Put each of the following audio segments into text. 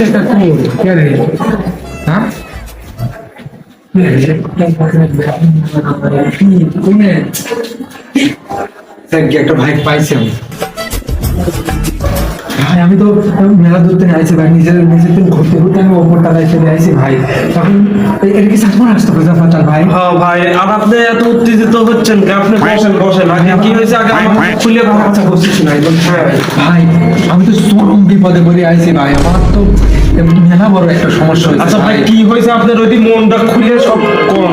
একটা কোর কে রে হ্যাঁ? একটা ভাই পাইছি আমি। আমি তো মেলা দূর থেকে আইছি ভাই নিজের নিজের দিন ঘুরতে ঘুরতে আমি ওপর টালায় চলে আইছি ভাই। তখন এই- এটা কি সাতমন আসতে বুঝা পাতাল ভাই? হ্যাঁ ভাই আর আপনি এত উত্তেজিত হচ্ছেন কি আপনি বসেন বসেন। আগে কি হয়েছে? আগে খুলে কথা কথা বলছিস না হ্যাঁ ভাই। আমি তো চরম বিপদে পড়ে আইছি ভাই আমার তো মেলা বড় একটা সমস্যা হয়েছে আচ্ছা ভাই কি হয়েছে? আপনার ওই মনটা খুলে সব কোন।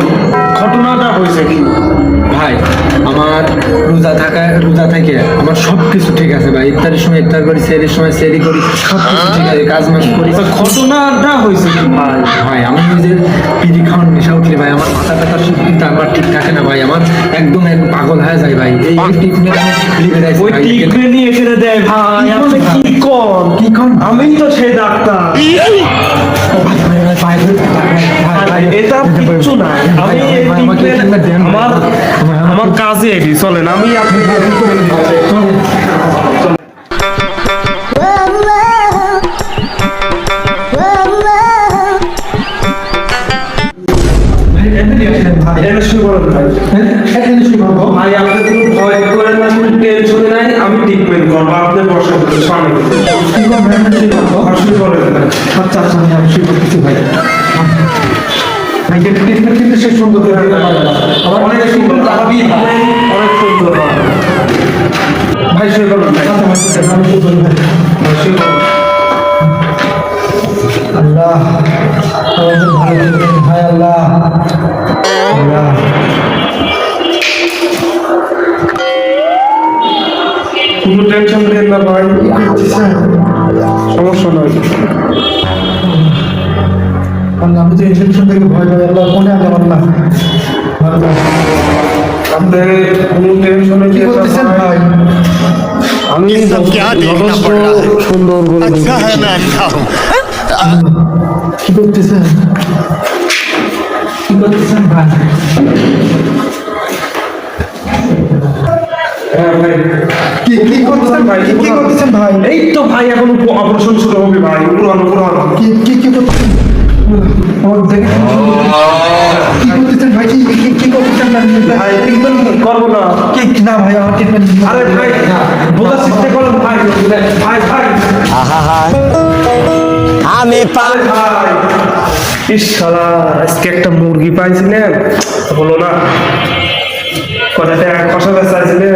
ঘটনাটা হয়েছে কি? ভাই আমার রোজা থাকা রোজা থেকে আমার সব কিছু ঠিক আছে ভাই ইফতারের সময় ইফতার করি সেরির সময় সেরি করি সব কিছু ঠিক আছে কাজ মাস করি আচ্ছা, ঘটনাটা হয়েছে ভাই ভাই আমি যে পিড়ি খাওয়ার নেশা উঠলে ভাই আমার মাথা ব্যথা কিন্তু আমার ঠিক থাকে না ভাই আমার একদম এক পাগল হয়ে যায় ভাই এই ট্রিটমেন্ট আমি লিখে দেয় ওই টিকবে নিয়ে এখানে দেয় ভাই আপনি কি কোন কি কোন আমি তো সেই ডাক্তার এটা কিচ্ছু না আমি আমার আমার কাজে এটি চলেন আমি আপনি এটা শুরু করেন ভাই। ভাই আপনি কোনো ভয় করেন না কোনো টেনশন নাই আমি ট্রিটমেন্ট করব আপনি বসেন সামনে। শুরু করেন আচ্ছা আচ্ছা আমি আমি শুরু করতেছি ভাই। ভাই ট্রিটমেন্ট কিন্তু সে সুন্দর করে। আমার অনেক সুন্দর ভাবি অনেক সুন্দর ভাই শুরু করুন ভাই। আচ্ছা, ভাই, আমি শুরু করি ভাই। ভাই, শুরু করুন আল্লাহ ভালো এক্সিবিশন থেকে ভয় পাই আল্লাহ মনে আগে আমার না আমি সুন্দর করে কি করতেছেন কি করতেছেন ভাই। কি কি করতেছেন ভাই? কি কি করতেছেন ভাই? এই তো ভাই এখন অপারেশন শুরু হবে ভাই। পুরানো পুরানো কি কি কি করতেছেন? আমার দেখে। কি করতেছেন ভাই? কি কি কি করতেছেন ভাই? ভাই ট্রিটমেন্ট করব না। কি কি- না ভাই আমার ট্রিটমেন্ট আরে ভাই বোঝার চেষ্টা করেন ভাই। ভাই ভাই। আমি আজকে একটা মুরগি পাইছিলেন হলো না। কটা টাকা খসা চাইছিলেন।